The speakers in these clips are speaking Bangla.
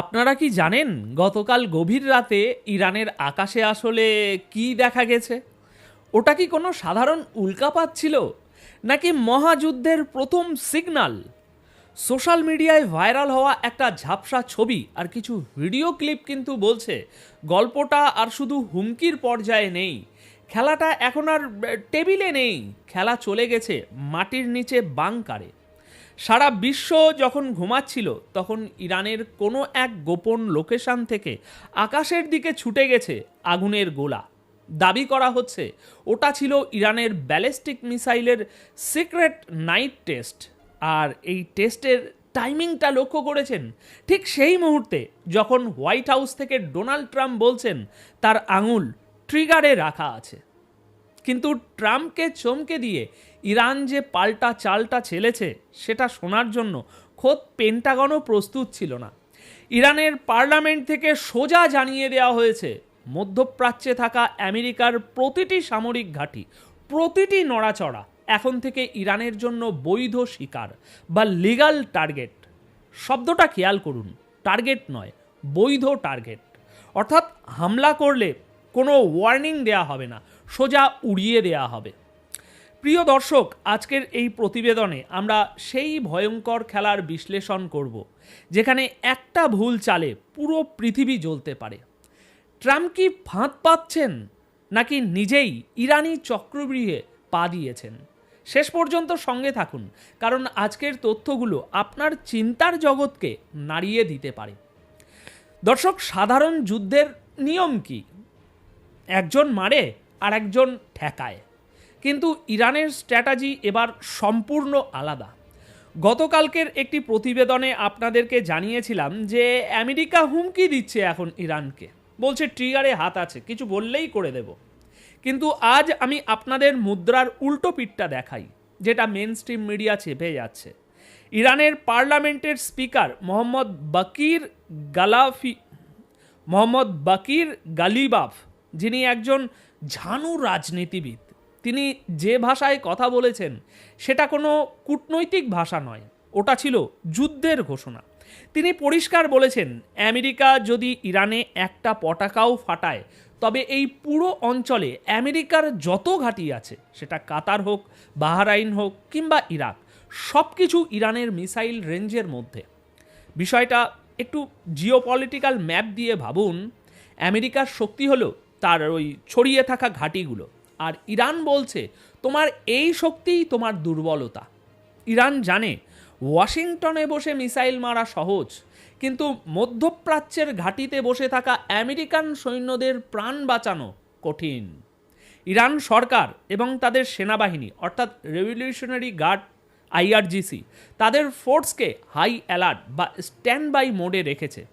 আপনারা কি জানেন গতকাল গভীর রাতে ইরানের আকাশে আসলে কি দেখা গেছে? ওটা কি কোনো সাধারণ উল্কাপাত ছিল? নাকি মহাযুদ্ধের প্রথম সিগন্যাল সোশ্যাল মিডিয়ায় ভাইরাল হওয়া একটা ঝাপসা ছবি আর কিছু ভিডিও ক্লিপ কিন্তু বলছে, গল্পটা আর শুধু হুমকির পর্যায়ে নেই। খেলাটা এখন আর টেবিলে নেই। খেলা চলে গেছে মাটির নিচে বাংকারে। সারা বিশ্ব যখন ঘুমাচ্ছিল, তখন ইরানের কোনো এক গোপন লোকেশন থেকে আকাশের দিকে ছুটে গেছে আগুনের গোলা। দাবি করা হচ্ছে, ওটা ছিল ইরানের ব্যালিস্টিক মিসাইলের সিক্রেট নাইট টেস্ট। আর এই টেস্টের টাইমিংটা লক্ষ্য করেছেন ঠিক সেই মুহূর্তে যখন হোয়াইট হাউস থেকে ডোনাল্ড ট্রাম্প বলছেন, তার আঙুল ট্রিগারে রাখা আছে। কিন্তু ট্রাম্পকে চমকে দিয়ে ইরান যে পাল্টা চালটা ছেলেছে, সেটা শোনার জন্য খোদ পেন্টাগনও প্রস্তুত ছিল না। ইরানের পার্লামেন্ট থেকে সোজা জানিয়ে দেওয়া হয়েছে, মধ্যপ্রাচ্যে থাকা আমেরিকার প্রতিটি সামরিক ঘাঁটি, প্রতিটি নড়াচড়া এখন থেকে ইরানের জন্য বৈধ শিকার বা লিগাল টার্গেট শব্দটা খেয়াল করুন টার্গেট নয়, বৈধ টার্গেট অর্থাৎ হামলা করলে কোনো ওয়ার্নিং দেয়া হবে না, সোজা উড়িয়ে দেয়া হবে। প্রিয় দর্শক, আজকের এই প্রতিবেদনে আমরা সেই ভয়ঙ্কর খেলার বিশ্লেষণ করব, যেখানে একটা ভুল চালে পুরো পৃথিবী জ্বলতে পারে। ট্রাম্প কি ফাঁদ পাচ্ছেন, নাকি নিজেই ইরানি চক্রবৃহে পা দিয়েছেন? শেষ পর্যন্ত সঙ্গে থাকুন, কারণ আজকের তথ্যগুলো আপনার চিন্তার জগৎকে নাড়িয়ে দিতে পারে। দর্শক, সাধারণ যুদ্ধের নিয়ম কি? একজন মারে আর একজন ঠেকায়। কিন্তু ইরানের স্ট্র্যাটাজি এবার সম্পূর্ণ আলাদা। গতকালকের একটি প্রতিবেদনে আপনাদেরকে জানিয়েছিলাম যে আমেরিকা হুমকি দিচ্ছে এখন ইরানকে। বলছে, ট্রিগারে হাত আছে, কিছু বললেই করে দেব। কিন্তু আজ আমি আপনাদের মুদ্রার উল্টো পিঠটা দেখাই, যেটা মেন স্ট্রিম মিডিয়া চেপে যাচ্ছে। ইরানের পার্লামেন্টের স্পিকার মোহাম্মদ বাকির গালাফি, মোহাম্মদ বাকির গালিবাফ, যিনি একজন ঝানু রাজনীতিবিদ তিনি যে ভাষায় কথা বলেছেন, সেটা কোনো কূটনৈতিক ভাষা নয়। ওটা ছিল যুদ্ধের ঘোষণা। তিনি পরিষ্কার বলেছেন, আমেরিকা যদি ইরানে একটা পটাকাও ফাটায়, তবে এই পুরো অঞ্চলে আমেরিকার যত ঘাঁটি আছে, সেটা কাতার হোক, বাহারাইন হোক কিংবা ইরাক সব কিছু ইরানের মিসাইল রেঞ্জের মধ্যে। বিষয়টা একটু জিওপলিটিক্যাল ম্যাপ দিয়ে ভাবুন, আমেরিকার শক্তি হলো তার ওই ছড়িয়ে থাকা ঘাঁটিগুলো। আর ইরান বলছে, তোমার এই শক্তিই তোমার দুর্বলতা। ইরান জানে, ওয়াশিংটনে বসে মিসাইল মারা সহজ, কিন্তু মধ্যপ্রাচ্যের ঘাঁটিতে বসে থাকা আমেরিকান সৈন্যদের প্রাণ বাঁচানো কঠিন। ইরান সরকার এবং তাদের সেনাবাহিনী, অর্থাৎ রেভলিউশনারি গার্ড, আইআরজিসি, তাদের ফোর্সকে হাই অ্যালার্ট বা স্ট্যান্ড বাই মোডে রেখেছে।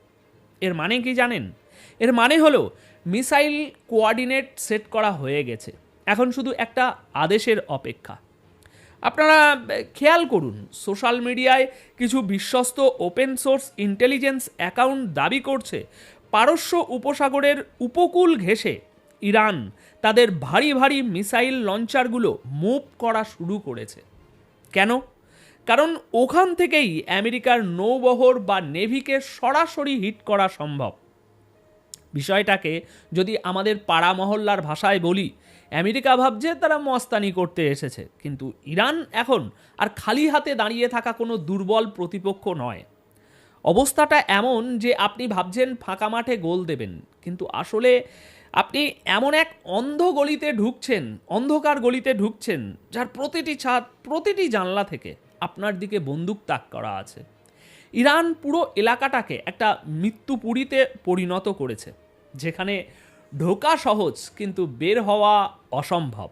এর মানে কি জানেন? এর মানে হলো, মিসাইল কোয়ার্ডিনেট সেট করা হয়ে গেছে। এখন শুধু একটা আদেশের অপেক্ষা। আপনারা খেয়াল করুন, সোশ্যাল মিডিয়ায় কিছু বিশ্বস্ত ওপেন সোর্স ইন্টেলিজেন্স অ্যাকাউন্ট দাবি করছে, পারস্য উপসাগরের উপকূল ঘেঁষে ইরান তাদের ভারী ভারী মিসাইল লঞ্চারগুলো মুভ করা শুরু করেছে। কেন? কারণ ওখান থেকেই আমেরিকার নৌবহর বা নেভিকে সরাসরি হিট করা সম্ভব। বিষয়টাকে যদি আমাদের পাড়া মহল্লার ভাষায় বলি আমেরিকা ভাবছে তারা মস্তানি করতে এসেছে, কিন্তু ইরান এখন আর খালি হাতে দাঁড়িয়ে থাকা কোনো দুর্বল প্রতিপক্ষ নয়। অবস্থাটা এমন যে আপনি ভাবছেন ফাঁকা মাঠে গোল দেবেন, কিন্তু আসলে আপনি এমন এক অন্ধ গলিতে ঢুকছেন, অন্ধকার গলিতে ঢুকছেন, যার প্রতিটি ছাদ, প্রতিটি জানলা থেকে আপনার দিকে বন্দুক তাক করা আছে। ইরান পুরো এলাকাটাকে একটা মৃত্যুপুরীতে পরিণত করেছে, যেখানে ঢোকা সহজ, কিন্তু বের হওয়া অসম্ভব।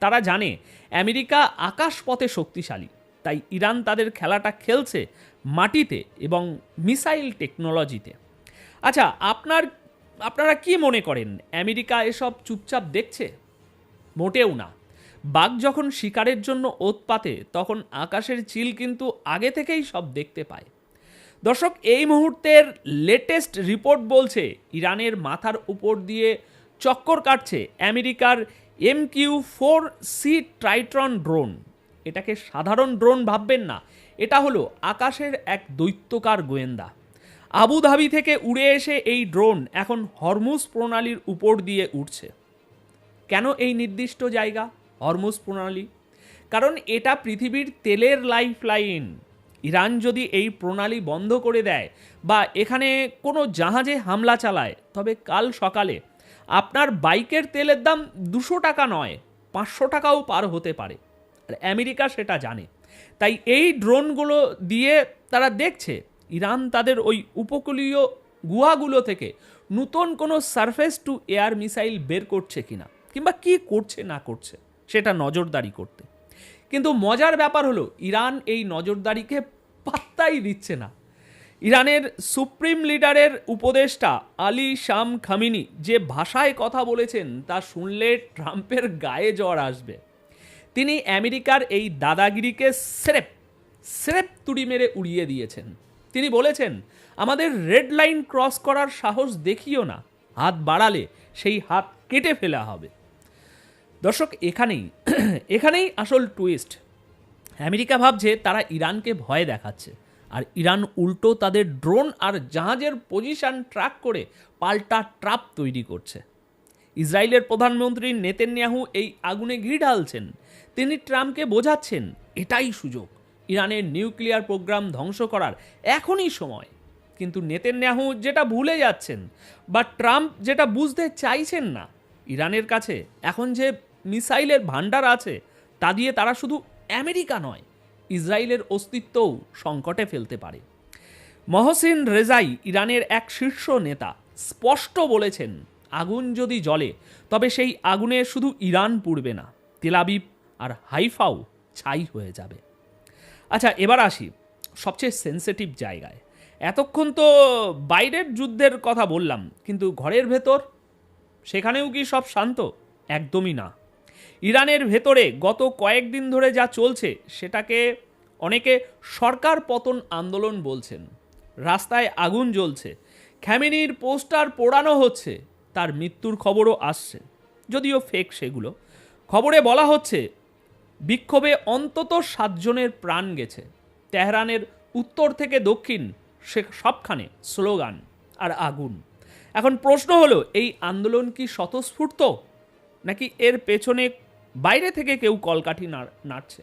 তারা জানে, আমেরিকা আকাশপথে শক্তিশালী। তাই ইরান তাদের খেলাটা খেলছে মাটিতে এবং মিসাইল টেকনোলজিতে। আচ্ছা আপনার, আপনারা কি মনে করেন, আমেরিকা এসব চুপচাপ দেখছে? মোটেও না। বাঘ যখন শিকারের জন্য ওত পাতে তখন আকাশের চিল কিন্তু আগে থেকেই সব দেখতে পায়। দর্শক, এই মুহূর্তের লেটেস্ট রিপোর্ট বলছে, ইরানের মাথার উপর দিয়ে চক্কর কাটছে আমেরিকার M Q four C Triton drone. এটাকে সাধারণ ড্রোন ভাববেন না, এটা হলো আকাশের এক দৈত্যকার গোয়েন্দা। আবুধাবি থেকে উড়ে এসে এই ড্রোন এখন হরমুজ প্রণালীর উপর দিয়ে উঠছে কেন এই নির্দিষ্ট জায়গা, হরমুজ প্রণালী? কারণ এটা পৃথিবীর তেলের লাইফ লাইন ইরান যদি এই প্রণালী বন্ধ করে দেয় বা এখানে কোনো জাহাজে হামলা চালায়, তবে কাল সকালে আপনার বাইকের তেলের দাম দুশো টাকা নয়, পাঁচশো টাকাও পার হতে পারে। আর আমেরিকা সেটা জানে। তাই এই ড্রোনগুলো দিয়ে তারা দেখছে ইরান তাদের ওই উপকূলীয় গুহাগুলো থেকে নতুন কোনো সারফেস টু এয়ার মিসাইল বের করছে কিনা, কিংবা কি করছে না করছে, সেটা নজরদারি করতে। কিন্তু মজার ব্যাপার হলো, ইরান এই নজরদারিকে পাত্তাই দিচ্ছে না। ইরানের সুপ্রিম লিডারের উপদেষ্টা আলী শাম খামিনি যে ভাষায় কথা বলেছেন তা শুনলে ট্রাম্পের গায়ে জ্বর আসবে। তিনি আমেরিকার এই দাদাগিরিকে স্রেপ স্রেপ তুড়ি মেরে উড়িয়ে দিয়েছেন। তিনি বলেছেন, আমাদের রেড লাইন ক্রস করার সাহস দেখিও না। হাত বাড়ালে সেই হাত কেটে ফেলা হবে। দর্শক, এখানেই এখানেই আসল টুইস্ট আমেরিকা ভাবছে তারা ইরানকে ভয় দেখাচ্ছে। আর ইরান উল্টো তাদের ড্রোন আর জাহাজের পজিশন ট্র্যাক করে পাল্টা ট্রাপ তৈরি করছে। ইসরায়েলের প্রধানমন্ত্রী নেতেন্যাহু এই আগুনে ঘি ঢালছেন। তিনি ট্রাম্পকে বোঝাচ্ছেন, এটাই সুযোগ। ইরানের নিউক্লিয়ার প্রোগ্রাম ধ্বংস করার এখনই সময়। কিন্তু নেতেন্যাহু যেটা ভুলে যাচ্ছেন বা ট্রাম্প যেটা বুঝতে চাইছেন না, ইরানের কাছে এখন যে মিসাইলের ভাণ্ডার আছে, তা দিয়ে তারা শুধু আমেরিকা নয় ইসরায়েলের অস্তিত্বও সংকটে ফেলতে পারে। মহসিন রেজাই ইরানের এক শীর্ষ নেতা, স্পষ্ট বলেছেন, আগুন যদি জ্বলে, তবে সেই আগুনে শুধু ইরান পুড়বে না তেলাবিব আর হাইফাও ছাই হয়ে যাবে। আচ্ছা এবার আসি সবচেয়ে সেন্সিটিভ জায়গায়। এতক্ষণ তো বাইরের যুদ্ধের কথা বললাম, কিন্তু ঘরের ভেতর? সেখানেও কি সব শান্ত? একদমই না। ইরানের ভেতরে গত কয়েকদিন ধরে যা চলছে, সেটাকে অনেকে সরকার পতন আন্দোলন বলছেন। রাস্তায় আগুন জ্বলছে খ্যামিনির পোস্টার পোড়ানো হচ্ছে, তার মৃত্যুর খবরও আসছে, যদিও ফেক সেগুলো। খবরে বলা হচ্ছে, বিক্ষোভে অন্তত সাতজনের প্রাণ গেছে। তেহরানের উত্তর থেকে দক্ষিণ, সে সবখানে স্লোগান আর আগুন। এখন প্রশ্ন হলো, এই আন্দোলন কি স্বতঃস্ফূর্ত? নাকি এর পেছনে বাইরে থেকে কেউ কলকাঠি নাড়- নাড়ছে।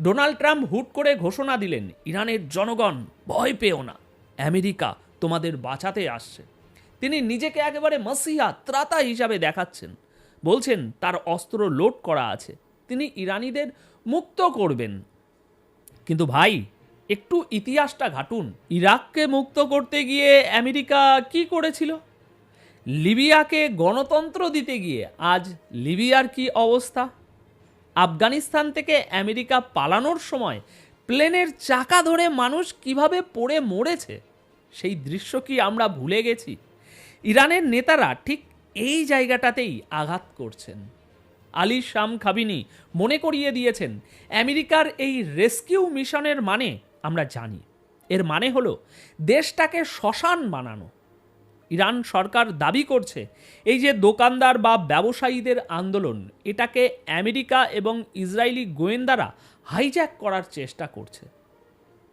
ডোনাল্ড ট্রাম্প হুট করে ঘোষণা দিলেন, ইরানের জনগণ ভয় পেও না, আমেরিকা তোমাদের বাঁচাতে আসছে। তিনি নিজেকে একেবারে মাসিহা, ত্রাতা হিসাবে দেখাচ্ছেন। বলছেন, তার অস্ত্র লোড করা আছে, তিনি ইরানিদের মুক্ত করবেন। কিন্তু ভাই, একটু ইতিহাসটা ঘাটুন। ইরাককে মুক্ত করতে গিয়ে আমেরিকা কি করেছিল? লিবিয়াকে গণতন্ত্র দিতে গিয়ে আজ লিবিয়ার কি অবস্থা? আফগানিস্তান থেকে আমেরিকা পালানোর সময় প্লেনের চাকা ধরে মানুষ কীভাবে পড়ে মরেছে? সেই দৃশ্য কি আমরা ভুলে গেছি? ইরানের নেতারা ঠিক এই জায়গাটাতেই আঘাত করছেন। আলী শাম খাবিনি মনে করিয়ে দিয়েছেন, আমেরিকার এই রেস্কিউ মিশনের মানে আমরা জানি। এর মানে হলো দেশটাকে শ্মশান বানানো। ইরান সরকার দাবি করছে, এই যে দোকানদার বা ব্যবসায়ীদের আন্দোলন, এটাকে আমেরিকা এবং ইসরায়েলি গোয়েন্দারা হাইজ্যাক করার চেষ্টা করছে।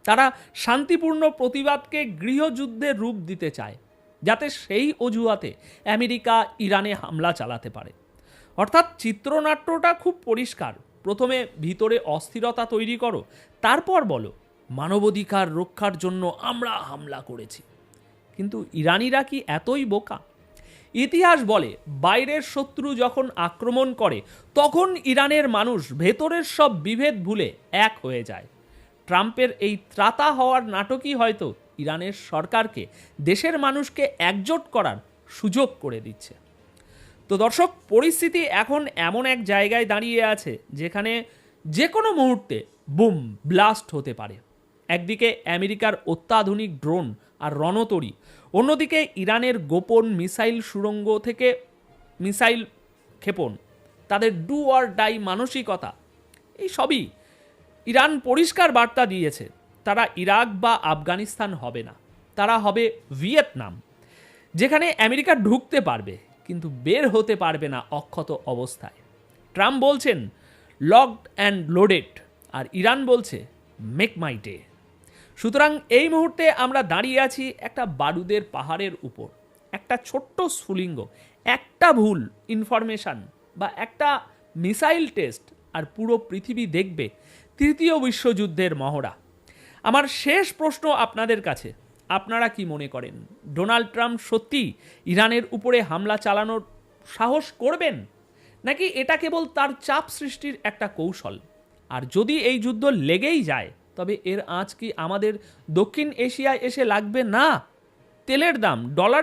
তারা শান্তিপূর্ণ প্রতিবাদকে গৃহযুদ্ধের রূপ দিতে চায়, যাতে সেই অজুহাতে আমেরিকা ইরানে হামলা চালাতে পারে। অর্থাৎ চিত্রনাট্যটা খুব পরিষ্কার, প্রথমে ভিতরে অস্থিরতা তৈরি করো, তারপর বলো, মানবাধিকার রক্ষার জন্য আমরা হামলা করেছি। কিন্তু ইরানিরা কি এতই বোকা? ইতিহাস বলে, বাইরের শত্রু যখন আক্রমণ করে, তখন ইরানের মানুষ ভেতরের সব বিভেদ ভুলে এক হয়ে যায়। ট্রাম্পের এই ত্রাতা হওয়ার নাটকই হয়তো ইরানের সরকারকে, দেশের মানুষকে একজোট করার সুযোগ করে দিচ্ছে। তো দর্শক, পরিস্থিতি এখন এমন এক জায়গায় দাঁড়িয়ে আছে, যেখানে যে কোনো মুহূর্তে বুম, ব্লাস্ট হতে পারে। একদিকে আমেরিকার অত্যাধুনিক ড্রোন আর রণতরী। অন্যদিকে ইরানের গোপন মিসাইল সুড়ঙ্গ থেকে মিসাইল ক্ষেপণ, তাদের ডু অর ডাই মানসিকতা, এই সবই ইরান পরিষ্কার বার্তা দিয়েছে, তারা ইরাক বা আফগানিস্তান হবে না, তারা হবে ভিয়েতনাম, যেখানে আমেরিকা ঢুকতে পারবে, কিন্তু বের হতে পারবে না অক্ষত অবস্থায়। ট্রাম্প বলছেন লকড অ্যান্ড লোডেড আর ইরান বলছে মেক মাই ডে সুতরাং এই মুহূর্তে আমরা দাঁড়িয়ে আছি একটা বারুদের পাহাড়ের উপর। একটা ছোট্ট স্ফুলিঙ্গ একটা ভুল ইনফরমেশন বা একটা মিসাইল টেস্ট আর পুরো পৃথিবী দেখবে তৃতীয় বিশ্বযুদ্ধের মহড়া। আমার শেষ প্রশ্ন আপনাদের কাছে, আপনারা কি মনে করেন, ডোনাল্ড ট্রাম্প সত্যি ইরানের উপরে হামলা চালানোর সাহস করবেন? নাকি এটা কেবল তার চাপ সৃষ্টির একটা কৌশল? আর যদি এই যুদ্ধ লেগেই যায় তবে এর আঁচ কি আমাদের দক্ষিণ এশিয়ায় এসে লাগবে না? তেলের দাম ডলার